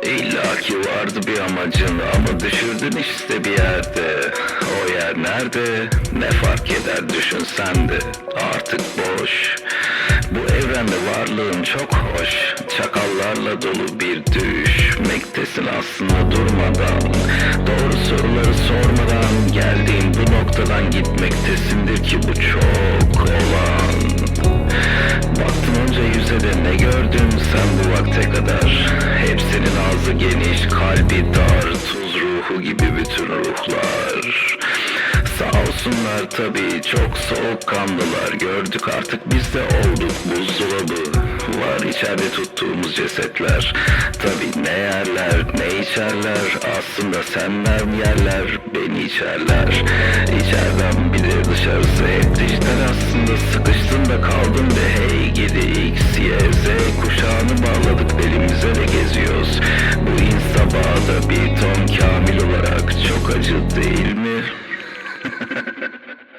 İlla ki vardı bir amacın ama düşürdün işte bir yerde. O yer nerede? Ne fark eder düşünsen de. Artık boş. Bu evrende varlığın çok hoş. Çakallarla dolu bir düşmektesin aslında durmadan. Doğru soruları sormadan geldiğin bu noktadan gitmektesindir ki bu çok olan. Baktın onca yüze de ne gördün sen bu vakte kadar Geniş kalbi dar Tuz ruhu gibi bütün ruhlar. Sağ olsunlar tabii çok soğukkanlılar. Gördük artık biz de olduk buzdolabı. Var içeride tuttuğumuz cesetler. Tabii ne yerler ne içerler? Aslında senler mi yerler? Beni içerler. İçeriden bilir dışarısı hep dijital aslında. Sıkıştın da kaldın be hey gidi X, Y, Z kuşağını bağladık belimize acı değil mi?